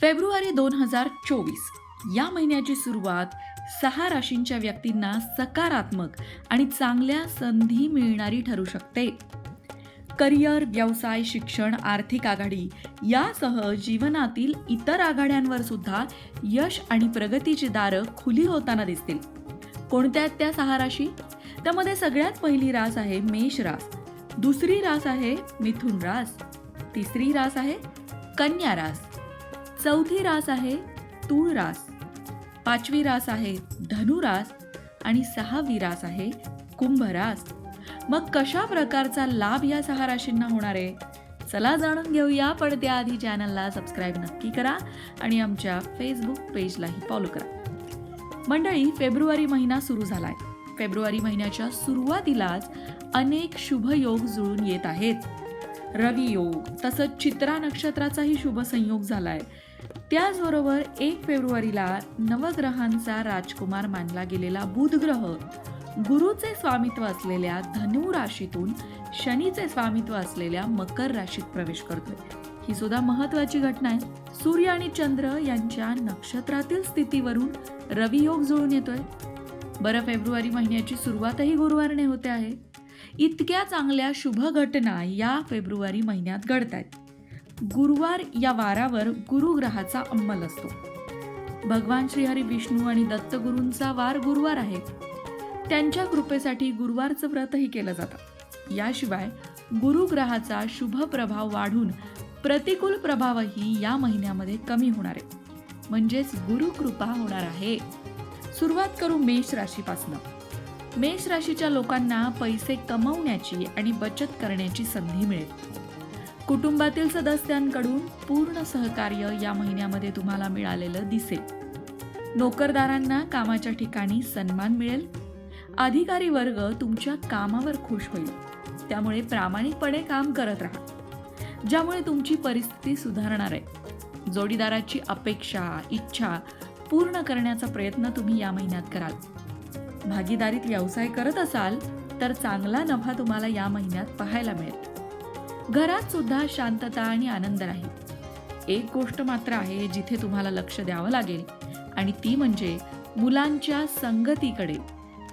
February दोन हजार चोवीस. या महिन्याची सुरुवात सहा राशींच्या व्यक्तींना सकारात्मक आणि चांगल्या संधी मिळणारी ठरू शकते. करिअर व्यवसाय शिक्षण आर्थिक आघाडी यासह जीवनातील इतर आघाड्यांवर सुद्धा यश आणि प्रगतीची दारं खुली होताना दिसतील. कोणत्या आहेत त्या सहा राशी? त्यामध्ये सगळ्यात पहिली रास आहे मेष रास. दुसरी रास आहे मिथुन रास. तिसरी रास आहे कन्या रास. चौथी रास आहे तूळ रास. पाचवी रास आहे धनुरास आणि सहावी रास आहे कुंभ रास. मग कशा प्रकारचा लाभ या सहा राशींना होणार आहे? चला जाणून घेऊया. पण त्याआधी चॅनलला सबस्क्राईब नक्की करा आणि आमच्या फेसबुक पेजलाही फॉलो करा. मंडळी फेब्रुवारी महिना सुरू झालाय. फेब्रुवारी महिन्याच्या सुरुवातीलाच अनेक शुभ योग जुळून येत आहेत. रवी योग तसंच चित्रा नक्षत्राचाही शुभ संयोग झालाय. त्याचबरोबर एक फेब्रुवारीला नवग्रहांचा राजकुमार मानला गेलेला बुध ग्रह गुरुचे स्वामित्व असलेल्या धनु राशीतून शनीचे स्वामित्व असलेल्या मकर राशीत प्रवेश करतोय. ही सुद्धा महत्वाची घटना आहे. सूर्य आणि चंद्र यांच्या नक्षत्रातील स्थितीवरून रवियोग जुळून येतोय. बरं फेब्रुवारी महिन्याची सुरुवातही गुरुवारने होते आहे. इतक्या चांगल्या शुभ घटना या फेब्रुवारी महिन्यात घडत आहेत गुरुवार या वारावर गुरुग्रहाचा अंमल असतो. भगवान श्रीहरी विष्णू आणि दत्तगुरूंचा वार गुरुवार आहे. त्यांच्या कृपेसाठी गुरुवारचं व्रतही केलं जातं. याशिवाय गुरुग्रहाचा शुभ प्रभाव वाढून प्रतिकूल प्रभावही या महिन्यामध्ये कमी होणार आहे. म्हणजेच गुरुकृपा होणार आहे. सुरुवात करू मेष राशीपासनं. मेष राशीच्या लोकांना पैसे कमवण्याची आणि बचत करण्याची संधी मिळेल. कुटुंबातील सदस्यांकडून पूर्ण सहकार्य या महिन्यामध्ये तुम्हाला मिळालेलं दिसेल. नोकरदारांना कामाच्या ठिकाणी सन्मान मिळेल. अधिकारी वर्ग तुमच्या कामावर खुश होईल. त्यामुळे प्रामाणिकपणे काम करत राहा. ज्यामुळे तुमची परिस्थिती सुधारणार आहे. जोडीदाराची अपेक्षा इच्छा पूर्ण करण्याचा प्रयत्न तुम्ही या महिन्यात कराल. भागीदारीत व्यवसाय करत असाल तर चांगला नफा तुम्हाला या महिन्यात पाहायला मिळेल. घरात सुद्धा शांतता आणि आनंद राहील. एक गोष्ट मात्र आहे जिथे तुम्हाला लक्ष द्यावं लागेल आणि ती म्हणजे मुलांच्या संगतीकडे.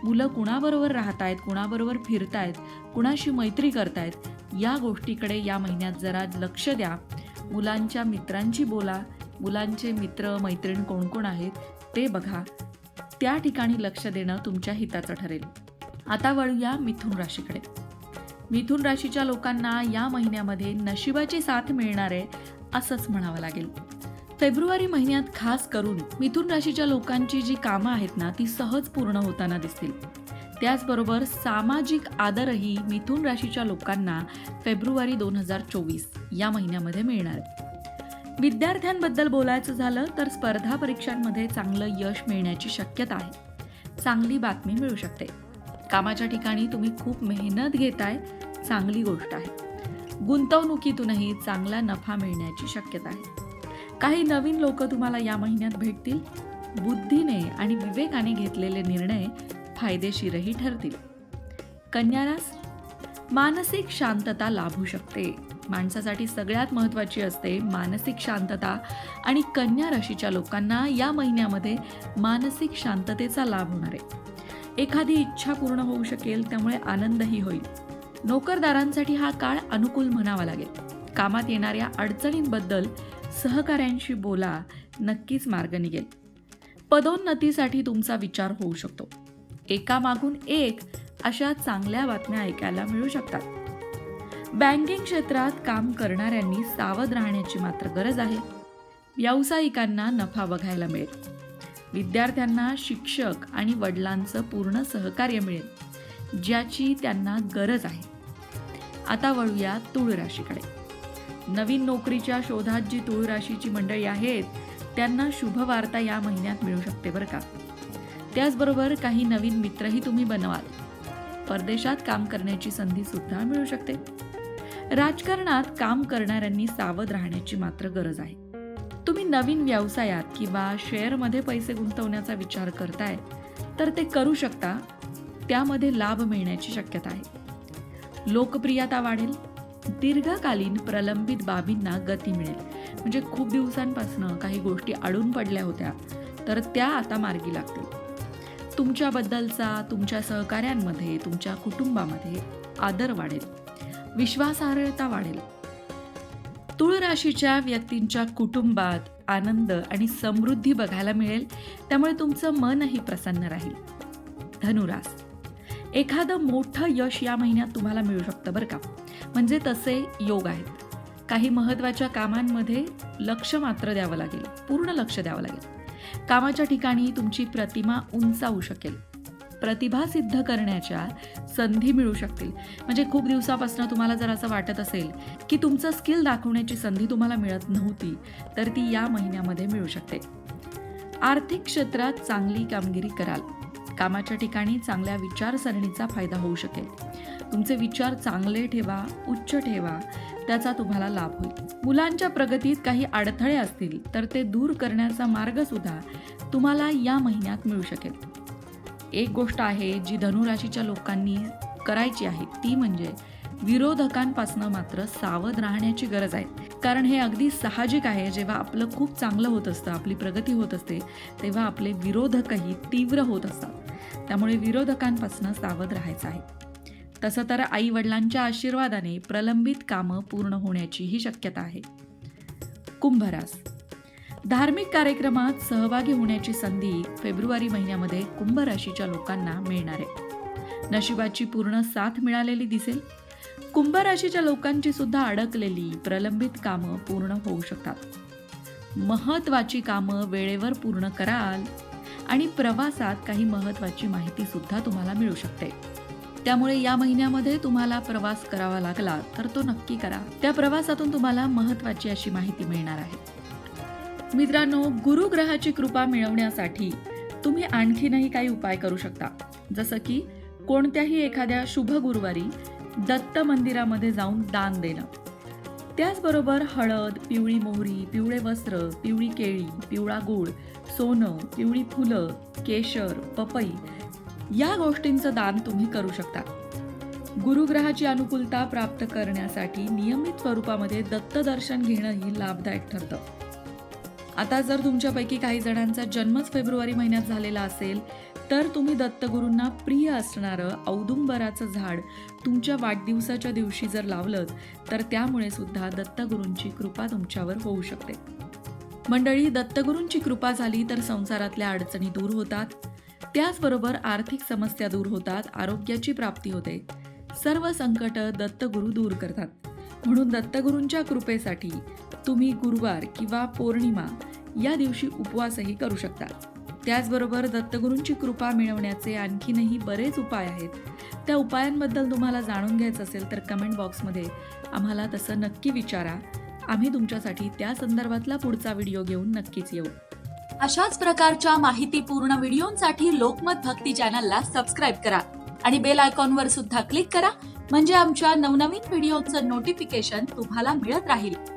मुलं कुणाबरोबर राहत आहेत कुणाबरोबर फिरतायत कुणाशी मैत्री करतायत या गोष्टीकडे या महिन्यात जरा लक्ष द्या. मुलांच्या मित्रांची बोला. मुलांचे मित्र मैत्रीण कोण कोण आहेत ते बघा. त्या ठिकाणी लक्ष देणं तुमच्या हिताचं ठरेल. आता वळूया मिथुन राशीकडे. मिथुन राशीच्या लोकांना या महिन्यामध्ये नशिबाची साथ मिळणार आहे असंच म्हणावं लागेल. फेब्रुवारी महिन्यात खास करून मिथुन राशीच्या लोकांची जी कामं आहेत ना ती सहज पूर्ण होताना दिसतील. त्याचबरोबर सामाजिक आदरही मिथुन राशीच्या लोकांना फेब्रुवारी दोन हजार चोवीस या महिन्यामध्ये मिळणार विद्यार्थ्यांबद्दल बोलायचं झालं तर स्पर्धा परीक्षांमध्ये चांगलं यश मिळण्याची शक्यता आहे. चांगली बातमी मिळू शकते. कामाच्या ठिकाणी तुम्ही खूप मेहनत घेताय चांगली गोष्ट आहे. गुंतवणुकीतूनही चांगला नफा मिळण्याची शक्यता आहे. काही नवीन लोक तुम्हाला या महिन्यात भेटतील. बुद्धीने आणि विवेकाने घेतलेले निर्णय फायदेशीरही ठरतील. कन्यारास मानसिक शांतता लाभू शकते. माणसासाठी सगळ्यात महत्त्वाची असते मानसिक शांतता आणि कन्या राशीच्या लोकांना या महिन्यामध्ये मानसिक शांततेचा लाभ होणार आहे. एखादी इच्छा पूर्ण होऊ शकेल त्यामुळे आनंदही होईल. नोकरदारांसाठी हा काळ अनुकूल म्हणावा लागेल. कामात येणाऱ्या अडचणींबद्दल सहकाऱ्यांशी बोला नक्कीच मार्ग निघेल. पदोन्नतीसाठी तुमचा विचार होऊ शकतो. एकामागून एक अशा चांगल्या बातम्या ऐकायला मिळू शकतात. बँकिंग क्षेत्रात काम करणाऱ्यांनी सावध राहण्याची मात्र गरज आहे. व्यावसायिकांना नफा बघायला मिळेल. विद्यार्थ्यांना शिक्षक आणि वडिलांचं पूर्ण सहकार्य मिळेल. ज्याची त्यांना गरज आहे. आता वळूया तुळ राशीकडे. नवीन नोकरीच्या शोधात जी तुळ राशीची मंडळी आहेत त्यांना शुभ वार्ता या महिन्यात मिळू शकते बरं का? त्याचबरोबर काही नवीन मित्रही तुम्ही बनवाल. परदेशात काम करण्याची संधी सुद्धा मिळू शकते. राजकारणात काम करणाऱ्यांनी सावध राहण्याची मात्र गरज आहे. तुम्ही नवीन व्यवसायात किंवा शेअरमध्ये पैसे गुंतवण्याचा विचार करताय तर ते करू शकता त्यामध्ये लाभ मिळण्याची शक्यता आहे. लोकप्रियता वाढेल. दीर्घकालीन प्रलंबित बाबींना गती मिळेल. म्हणजे खूप दिवसांपासनं काही गोष्टी अडून पडल्या होत्या तर त्या आता मार्गी लागतील. तुमच्याबद्दलचा तुमच्या सहकाऱ्यांमध्ये तुमच्या कुटुंबामध्ये आदर वाढेल. विश्वासार्हता वाढेल. तुळ राशीच्या व्यक्तींच्या कुटुंबात आनंद आणि समृद्धी बघायला मिळेल. त्यामुळे तुमचं मनही प्रसन्न राहील. धनुरास. एखादं मोठं यश या महिन्यात तुम्हाला मिळू शकतं बरं का. म्हणजे तसे योग आहेत. काही महत्त्वाच्या कामांमध्ये लक्ष मात्र द्यावं लागेल. पूर्ण लक्ष द्यावं लागेल. कामाच्या ठिकाणी तुमची प्रतिमा उंचावू शकेल. प्रतिभा सिद्ध करण्याच्या संधी मिळू शकतील. म्हणजे खूप दिवसापासून तुम्हाला जर असं वाटत असेल की तुमचं स्किल दाखवण्याची संधी तुम्हाला मिळत नव्हती तर ती या महिन्यामध्ये मिळू शकते. आर्थिक क्षेत्रात चांगली कामगिरी कराल. कामाच्या ठिकाणी चांगल्या विचारसरणीचा फायदा होऊ शकेल. तुमचे विचार चांगले ठेवा उच्च ठेवा त्याचा तुम्हाला लाभ होईल. मुलांच्या प्रगतीत काही अडथळे असतील तर ते दूर करण्याचा मार्ग सुद्धा तुम्हाला या महिन्यात मिळू शकेल. एक गोष्ट आहे जी धनुराशीच्या लोकांनी करायची आहे ती म्हणजे विरोधकांपासून मात्र सावध राहण्याची गरज आहे. कारण हे अगदी साहजिक आहे जेव्हा आपलं खूप चांगलं होत असतं आपली प्रगती होत असते तेव्हा आपले विरोधकही तीव्र होत असतात. त्यामुळे विरोधकांपासून सावध राहायचं आहे. तसं तर आई वडिलांच्या आशीर्वादाने प्रलंबित कामं पूर्ण होण्याचीही शक्यता आहे. कुंभरास. धार्मिक कार्यक्रमात सहभागी होण्याची संधी फेब्रुवारी महिन्यामध्ये कुंभ राशीच्या लोकांना मिळणार आहे. नशिबाची पूर्ण साथ मिळालेली दिसेल. कुंभ राशीच्या लोकांची सुद्धा अडकलेली प्रलंबित कामं पूर्ण होऊ शकतात. महत्वाची कामं वेळेवर पूर्ण कराल आणि प्रवासात काही महत्वाची माहिती सुद्धा तुम्हाला मिळू शकते. त्यामुळे या महिन्यामध्ये तुम्हाला प्रवास करावा लागला तर तो नक्की करा. त्या प्रवासातून तुम्हाला महत्वाची अशी माहिती मिळणार आहे. मित्रांनो गुरुग्रहाची कृपा मिळवण्यासाठी तुम्ही आणखीनही काही उपाय करू शकता. जसं की कोणत्याही एखाद्या शुभ गुरुवारी दत्त मंदिरामध्ये जाऊन दान देणं. त्याचबरोबर हळद पिवळी मोहरी पिवळे वस्त्र पिवळी केळी पिवळा गूळ सोनं पिवळी फुलं केशर पपई या गोष्टींचं दान तुम्ही करू शकता. गुरुग्रहाची अनुकूलता प्राप्त करण्यासाठी नियमित स्वरूपामध्ये दत्त दर्शन घेणंही लाभदायक ठरतं. आता जर तुमच्यापैकी काही जणांचा जन्मच फेब्रुवारी महिन्यात झालेला असेल तर तुम्ही दत्तगुरूंना प्रिय असणारं औदुंबराचं झाड तुमच्या वाढदिवसाच्या दिवशी जर लावलं तर त्यामुळे सुद्धा दत्तगुरूंची कृपा तुमच्यावर होऊ शकते. मंडळी दत्तगुरूंची कृपा झाली तर संसारातल्या अडचणी दूर होतात. त्याचबरोबर आर्थिक समस्या दूर होतात आरोग्याची प्राप्ती होते. सर्व संकट दत्तगुरू दूर करतात. म्हणून दत्तगुरूंच्या कृपेसाठी तुम्ही गुरुवार किंवा पौर्णिमा या दिवशी उपवासही करू शकता. त्याचबरोबर दत्तगुरूंची कृपा मिळवण्याचे आणखीनही बरेच उपाय आहेत. त्या उपायांबद्दल तुम्हाला जाणून घ्यायचं असेल तर कमेंट बॉक्समध्ये आम्हाला तसं नक्की विचारा. आम्ही तुमच्यासाठी त्या संदर्भातला पुढचा व्हिडिओ घेऊन नक्कीच येऊ. अशाच प्रकारच्या माहितीपूर्ण व्हिडिओंसाठी लोकमत भक्ती चॅनलला सबस्क्राईब करा आणि बेल आयकॉनवर सुद्धा क्लिक करा म्हणजे आमच्या नवनवीन व्हिडिओचं नोटिफिकेशन तुम्हाला मिळत राहील.